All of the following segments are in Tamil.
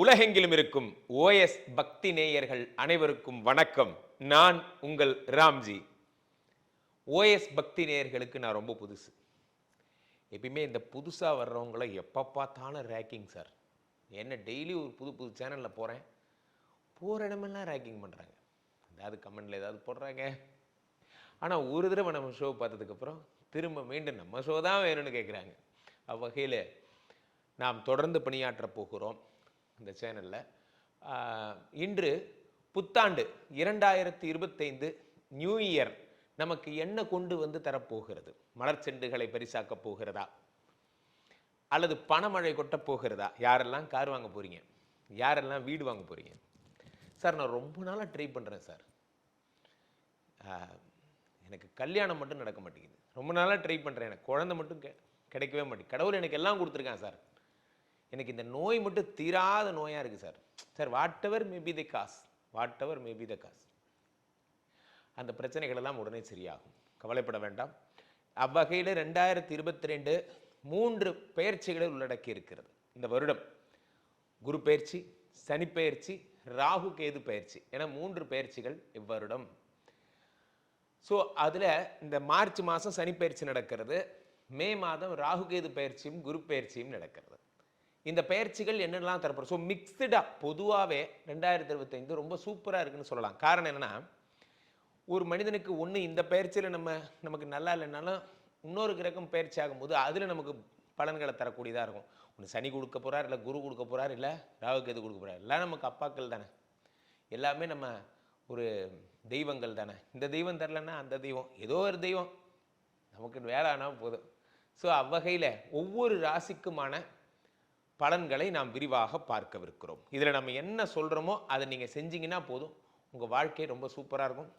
உலகெங்கிலும் இருக்கும் ஓஎஸ் பக்தி நேயர்கள் அனைவருக்கும் வணக்கம். நான் உங்கள் ராம்ஜி. ஓஎஸ் பக்தி நேயர்களுக்கு நான் ரொம்ப புதுசு. எப்பயுமே இந்த புதுசாக வர்றவங்கள எப்போ பார்த்தாலும் ரேக்கிங் சார் என்ன டெய்லி ஒரு புது புது சேனலில் போகிறேன் போகிற இடமெல்லாம் ரேக்கிங் பண்ணுறாங்க ஏதாவது கமெண்டில் ஏதாவது போடுறாங்க. ஆனால் ஒரு தடவை நம்ம ஷோ பார்த்ததுக்கப்புறம் திரும்ப மீண்டும் நம்ம ஷோ தான் வேணும்னு கேட்குறாங்க அவ்வகையில் நாம் தொடர்ந்து பணியாற்றப் போகிறோம். இந்த சேனலில். இன்று புத்தாண்டு இரண்டாயிரத்தி இருபத்தைந்து நியூ இயர் நமக்கு என்ன கொண்டு வந்து தரப்போகிறது? மலர் செண்டுகளை பரிசாக்கப் போகிறதா? அல்லது பணமழை கொட்ட போகிறதா? யாரெல்லாம் கார் வாங்க போகிறீங்க யாரெல்லாம் வீடு வாங்க போகிறீங்க சார் நான் ரொம்ப நாளாக ட்ரை பண்ணுறேன் சார். எனக்கு கல்யாணம் மட்டும் நடக்க மாட்டேங்குது. ரொம்ப நாளாக ட்ரை பண்ணுறேன் எனக்கு குழந்தை மட்டும் கெ- கிடைக்கவே மாட்டேங்குது. கடவுள் எனக்கு எல்லாம் கொடுத்துருக்கான் சார். எனக்கு இந்த நோய் மட்டும் தீராத நோயாக இருக்குது sir. Sir whatever maybe the cause whatever maybe the cause அந்த பிரச்சனைகள் எல்லாம் உடனே சரியாகும். கவலைப்பட வேண்டாம். அவ்வகையில் ரெண்டாயிரத்தி இருபத்தி ரெண்டு மூன்று பெயர்ச்சிகளை உள்ளடக்கி இருக்கிறது. இந்த வருடம் குரு பயிற்சி சனி ராகு கேது பயிற்சி என மூன்று பயிற்சிகள் இவ்வருடம். ஸோ அதில் இந்த மார்ச் மாதம் சனி பயிற்சி நடக்கிறது. மே மாதம் ராகு கேது பயிற்சியும் குரு பயிற்சியும் நடக்கிறது. இந்த பயிற்சிகள் என்னெல்லாம் தரப்படும் ஸோ மிக்சடாக பொதுவாகவே ரெண்டாயிரத்தி இருபத்தைந்து ரொம்ப சூப்பராக இருக்குன்னு சொல்லலாம். காரணம் என்னென்னா ஒரு மனிதனுக்கு ஒன்று இந்த பயிற்சியில் நம்ம நமக்கு நல்லா இல்லைனாலும் இன்னொரு கிரகம் பயிற்சி ஆகும்போது அதில் நமக்கு பலன்களை தரக்கூடியதாக இருக்கும். ஒன்று சனி கொடுக்க போகிறார் இல்லை குரு கொடுக்க போகிறார் இல்லை ராவுக்கு எது கொடுக்க போகிறார் எல்லாம் நமக்கு அப்பாக்கள் தானே. எல்லாமே நம்ம ஒரு தெய்வங்கள் தானே. இந்த தெய்வம் தரலன்னா அந்த தெய்வம் ஏதோ ஒரு தெய்வம். நமக்கு வேலை ஆனால் போதும். ஸோ அவ்வகையில் ஒவ்வொரு ராசிக்குமான பலன்களை நாம் விரிவாக பார்க்கவிருக்கிறோம். இதில் நம்ம என்ன சொல்கிறோமோ அதை நீங்கள் செஞ்சீங்கன்னா போதும். உங்கள் வாழ்க்கை ரொம்ப சூப்பராக இருக்கும்.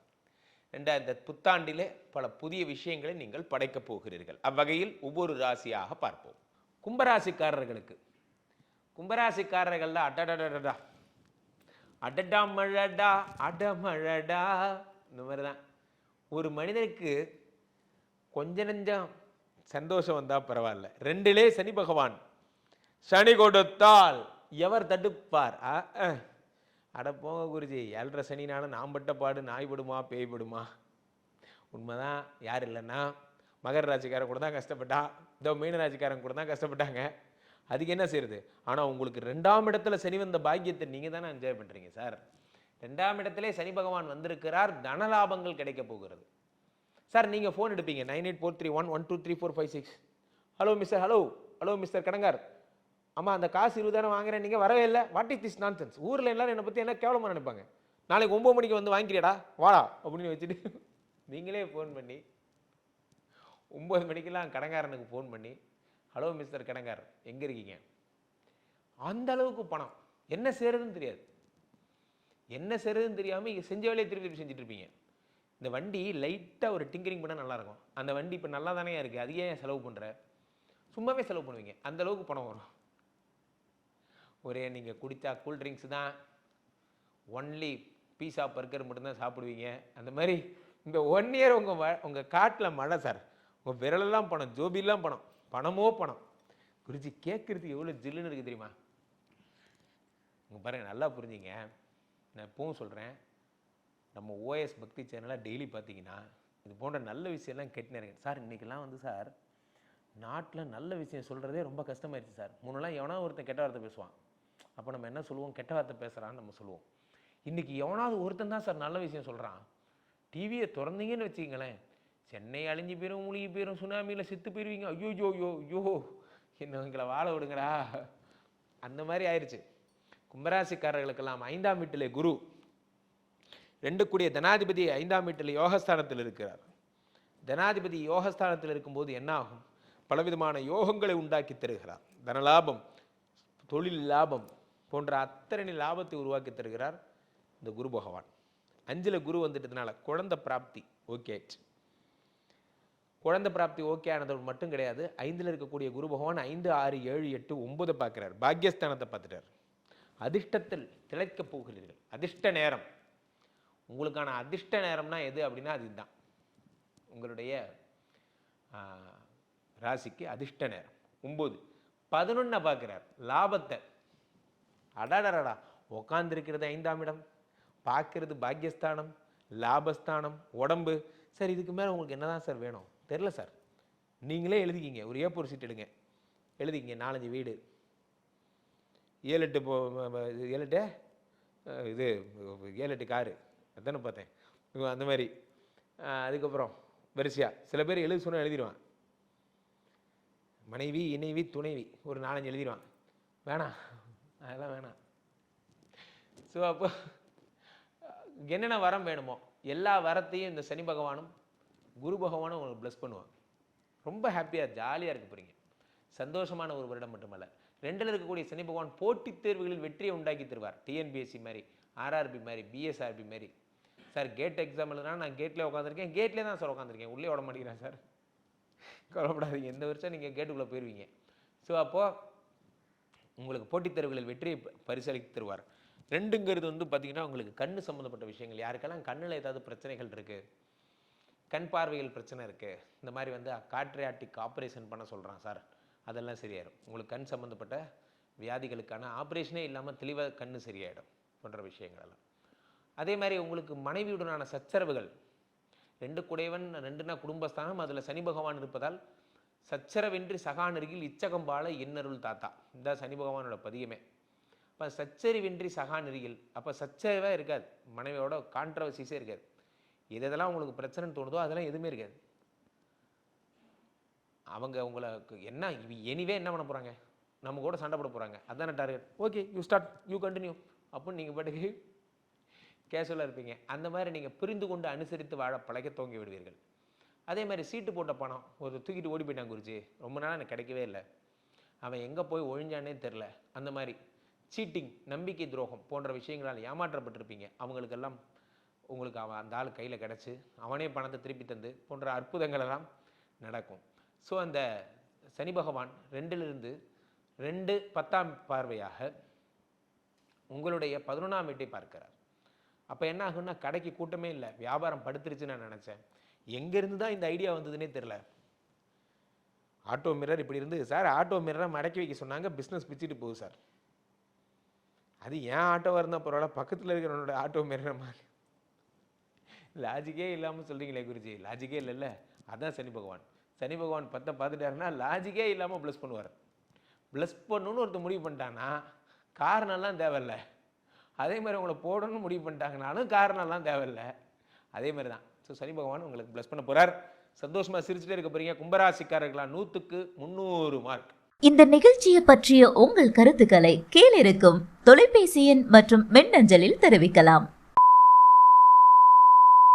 ரெண்டாயிரத்தி புத்தாண்டிலே பல புதிய விஷயங்களை நீங்கள் படைக்கப் போகிறீர்கள். அவ்வகையில் ஒவ்வொரு ராசியாக பார்ப்போம். கும்பராசிக்காரர்களுக்கு. கும்பராசிக்காரர்கள்லாம் அடடடடா அடடா மழடா அடமழடா இந்த மாதிரி தான் ஒரு மனிதனுக்கு கொஞ்ச நெஞ்சம் சந்தோஷம் வந்தால் பரவாயில்ல. ரெண்டிலே சனி பகவான். சனி கொடுத்தால் எவர் தடுப்பார்? அட போங்க குருஜி ஏழரை சனினாலும் நான் பட்ட பாடு நாய் படுமா பேய் படுமா உண்மைதான் யார் இல்லைன்னா மகர ராசிக்காரன் கூட தான் கஷ்டப்பட்டா இதோ மீன ராசிக்காரன் கூட தான் கஷ்டப்பட்டாங்க. அதுக்கு என்ன செய்யுது ஆனால் உங்களுக்கு ரெண்டாம் இடத்துல சனி வந்த பாக்கியத்தை நீங்கள் தானே என்ஜாய் பண்ணுறீங்க சார் ரெண்டாம் இடத்திலே சனி பகவான் வந்திருக்கிறார் தனலாபங்கள் கிடைக்க போகிறது. சார் நீங்கள் ஃபோன் எடுப்பீங்க nine eight four three one one two three four five six hello mister hello hello mister கடங்கார் அம்மா அந்த காசு இருபதாயிரம் வாங்குறேன் நீங்கள் வரவே இல்லை. வாட் இஸ் திஸ் நான்சென்ஸ் ஊரில் எல்லாரும் என்னை பற்றி என்ன கேவலமாக நினைப்பாங்க? நாளைக்கு ஒம்பது மணிக்கு வந்து வாங்கிக்கிறியடா வாடா அப்படின்னு வச்சுட்டு நீங்களே ஃபோன் பண்ணி ஒம்பது மணிக்கெல்லாம் கடங்காரனுக்கு ஃபோன் பண்ணி ஹலோ மிஸ்டர் கடங்கார் எங்கே இருக்கீங்க? அந்த அளவுக்கு பணம். என்ன செய்கிறதுன்னு தெரியாது. என்ன செய்கிறதுன்னு தெரியாமல் இங்கே செஞ்ச வேலையை திருப்பி திருப்பி செஞ்சுட்டு இருப்பீங்க. இந்த வண்டி லைட்டாக ஒரு டிங்கரிங் பண்ணால் நல்லாயிருக்கும் அந்த வண்டி இப்போ நல்லா தானே இருக்குது அது ஏன் செலவு பண்ணுற சும்மாவே செலவு பண்ணுவீங்க. அந்த அளவுக்கு பணம் வரும். ஒரே நீங்கள் குடித்தா கூல் ட்ரிங்க்ஸ் தான். ஒன்லி பீஸா பர்கர் மட்டும்தான் சாப்பிடுவீங்க. அந்த மாதிரி இந்த ஒன் இயர் உங்கள் வ உங்கள் காட்டில் மழை சார் உங்கள் விரலெல்லாம் பணம் ஜோபிலாம் பணம் பணமோ பணம். குருஜி கேட்குறதுக்கு எவ்வளோ ஜில்லுன்னு இருக்குது தெரியுமா? உங்கள் பாருங்க நல்லா புரிஞ்சுங்க. நான் இப்பவும் சொல்கிறேன் நம்ம ஓஎஸ் பக்தி சேனலாக டெய்லி பார்த்தீங்கன்னா இது போன்ற நல்ல விஷயம்லாம் கேட்டுனே இருக்கேன் சார் இன்றைக்கெல்லாம் வந்து சார் நாட்டில் நல்ல விஷயம் சொல்கிறதே ரொம்ப கஷ்டமாயிருச்சு சார் முன்னெல்லாம் எவனா ஒருத்தன் கெட்ட வார்த்தை பேசுவான். அப்போ நம்ம என்ன சொல்லுவோம்? கெட்ட வார்த்தை பேசுகிறான்னு நம்ம சொல்லுவோம். இன்றைக்கி எவனாவது ஒருத்தன் தான் சார் நல்ல விஷயம் சொல்கிறான் டிவியை திறந்தீங்கன்னு வச்சுக்கங்களேன். சென்னை அழிஞ்சு போயிடும் மூழ்கி போயிடும் சுனாமியில் செத்து போயிருவீங்க. ஐயோ ஐயோ ஐயோ. ஐயோ என்ன எங்களை வாழ விடுங்கடா. அந்த மாதிரி ஆயிடுச்சு கும்பராசிக்காரர்களுக்கெல்லாம் ஐந்தாம் வீட்டிலே குரு. ரெண்டு கூடிய தனாதிபதி ஐந்தாம் வீட்டில் யோகஸ்தானத்தில் இருக்கிறார். தனாதிபதி யோகஸ்தானத்தில் இருக்கும்போது என்ன ஆகும் பலவிதமான யோகங்களை உண்டாக்கி தருகிறார். தனலாபம் தொழில் லாபம் போன்ற அத்தனை லாபத்தை உருவாக்கி தருகிறார் இந்த குரு பகவான். அஞ்சில் குரு வந்துட்டதுனால குழந்தை பிராப்தி ஓகே ஆயிடுச்சு. குழந்தை பிராப்தி ஓகே ஆனதோடு மட்டும் கிடையாது ஐந்தில் இருக்கக்கூடிய குரு பகவான் ஐந்து ஆறு ஏழு எட்டு ஒன்பதை பார்க்குறார். பாக்கியஸ்தானத்தை பார்த்துட்டார். அதிர்ஷ்டத்தில் திளைக்கப் போகிறீர்கள். அதிர்ஷ்ட நேரம். உங்களுக்கான அதிர்ஷ்ட நேரம்னா எது அப்படின்னா அதுதான். உங்களுடைய ராசிக்கு அதிர்ஷ்ட நேரம். ஒம்பது பதினொன்னை பார்க்குறார். லாபத்தை அடாடரடா உட்காந்துருக்கிறது ஐந்தாம் இடம். பார்க்கறது பாக்கியஸ்தானம் லாபஸ்தானம் உடம்பு. சார் இதுக்கு மேலே உங்களுக்கு என்னதான் சார் வேணும்? தெரில சார். நீங்களே எழுதிக்கிங்க. ஒரு ஏ சீட் எடுங்க. எழுதிக்கிங்க. நாலஞ்சு வீடு. ஏழு எட்டு போ ஏழு எட்டு? இது ஏழு எட்டு காரு. அதானே பார்த்தேன். அந்த மாதிரி. அதுக்கப்புறம் வரிசையாக சில பேர் எழுதி சொன்னா எழுதிடுவான். மனைவி இணைவி துணைவி. ஒரு நாலஞ்சு எழுதிடுவான். வேணாம். அதெல்லாம் வேணாம். ஸோ அப்போ என்னென்ன வரம் வேணுமோ எல்லா வரத்தையும் இந்த சனி பகவானும் குரு பகவானும் உங்களுக்கு ப்ளஸ் பண்ணுவாங்க. ரொம்ப ஹாப்பியாக ஜாலியாக இருக்க போகிறீங்க சந்தோஷமான ஒரு வருடம் மட்டுமல்ல. ரெண்டில் இருக்கக்கூடிய சனி பகவான் போட்டித் தேர்வுகளில் வெற்றியை உண்டாக்கி தருவார். டிஎன்பிஎஸ்சி மாதிரி ஆர்ஆர்பி மாதிரி பிஎஸ்ஆர்பி மாதிரி. சார் கேட் எக்ஸாம் எழுதுனா நான் கேட்லேயே உட்காந்துருக்கேன் கேட்லேயே தான் சார் உட்காந்துருக்கேன் உள்ளே விட மாட்டேங்கிறேன் சார் கவலைப்படாதீங்க. இந்த வருஷம் நீங்கள் கேட்டுக்குள்ளே போயிடுவீங்க ஸோ அப்போது உங்களுக்கு போட்டித் தேர்வுகளில் வெற்றியை பரிசளித்து தருவார். ரெண்டுங்கிறது வந்து பார்த்திங்கன்னா உங்களுக்கு கண்ணு சம்மந்தப்பட்ட விஷயங்கள். யாருக்கெல்லாம் கண்ணில் ஏதாவது பிரச்சனைகள் இருக்குது கண் பார்வையில் பிரச்சனை இருக்குது இந்த மாதிரி வந்து காட்ரியாட்டிக் ஆப்ரேஷன் பண்ண சொல்கிறான் சார். அதெல்லாம் சரியாயிடும். உங்களுக்கு கண் சம்மந்தப்பட்ட வியாதிகளுக்கான ஆப்ரேஷனே இல்லாமல் தெளிவாக கண் சரியாயிடும் போன்ற விஷயங்கள் எல்லாம் அதே மாதிரி உங்களுக்கு மனைவியுடனான சச்சரவுகள். ரெண்டு குடைவன் ரெண்டுனா குடும்பஸ்தானம் அதில் சனி பகவான் இருப்பதால் சச்சரவின்றி சகானருகில் இச்சகம்பால இன்னருள் தாத்தா. இந்த சனி பகவானோட பதியமே அப்போ சச்சரிவின்றி சகானருகில் அப்போ சச்சரவே இருக்காது. மனைவியோட கான்ட்ரவர்சிஸே இருக்காது. எது எதெல்லாம் உங்களுக்கு பிரச்சனைன்னு தோணுதோ அதெல்லாம் எதுவுமே இருக்காது. அவங்க உங்களுக்கு என்ன எனிவே என்ன பண்ண போகிறாங்க நம்ம கூட சண்டை போட போகிறாங்க அதான target okay you start you continue அப்படின்னு நீங்கள் பாட்டுக்கு கேஷுவலாக இருப்பீங்க. அந்த மாதிரி நீங்கள் புரிந்து கொண்டு அனுசரித்து வாழ பழக்க துவங்கி விடுவீர்கள். அதே மாதிரி சீட்டு போட்ட பணம் ஒரு தூக்கிட்டு ஓடி போயிட்டான் குருஜி. ரொம்ப நாள் எனக்கு கிடைக்கவே இல்லை. அவன் எங்கே போய் ஒழிஞ்சானே தெரில அந்த மாதிரி சீட்டிங் நம்பிக்கை துரோகம் போன்ற விஷயங்களால் ஏமாற்றப்பட்டிருப்பீங்க. அவங்களுக்கெல்லாம் உங்களுக்கு அவன் அந்த ஆள் கையில் கிடச்சி அவனே பணத்தை திருப்பி தந்து போன்ற அற்புதங்கள் எல்லாம் நடக்கும். ஸோ அந்த சனி பகவான் ரெண்டிலிருந்து ரெண்டு பத்தாம் பார்வையாக உங்களுடைய பதினொன்றாம் வீட்டை பார்க்கிறார். அப்போ என்ன ஆகுன்னா கடைக்கு கூட்டமே இல்லை. வியாபாரம் படுத்துருச்சுன்னு நான் நினச்சேன். எங்கேருந்து தான் இந்த ஐடியா வந்ததுன்னே தெரில ஆட்டோ மிரர் இப்படி இருந்து சார் ஆட்டோ மிரரை மடக்கி வைக்க சொன்னாங்க பிஸ்னஸ் பிச்சுட்டு போகுது சார். அது ஏன் ஆட்டோவாக இருந்தால் பரவாயில்ல பக்கத்தில் இருக்கிறவனோட ஆட்டோ மிரரை மாதிரி லாஜிக்கே இல்லாமல் சொல்கிறீங்களே குருஜி லாஜிக்கே இல்லைல்ல. அதான் சனி பகவான். சனி பகவான் பத்தை பார்த்துட்டாருன்னா லாஜிக்கே இல்லாமல் ப்ளஸ் பண்ணுவார். ப்ளஸ் பண்ணணும்னு ஒருத்தர் முடிவு பண்ணிட்டான்னா காரணம்லாம் தேவையில்ல. அதே மாதிரி உங்களை போடணும்னு முடிவு பண்ணிட்டாங்கனாலும் காரணம்லாம் தேவையில்ல. அதே மாதிரி தான் ஸோ சனி பகவான் உங்களுக்கு ப்ளஸ் பண்ண போகிறார் சந்தோஷமாக சிரிச்சுட்டே இருக்க போறீங்க. கும்பராசிக்காரர்களா நூற்றுக்கு முந்நூறு மார்க் இந்த நிகழ்ச்சியை பற்றிய உங்கள் கருத்துக்களை கீழிருக்கும் தொலைபேசி எண் மற்றும் மின்னஞ்சலில் தெரிவிக்கலாம்.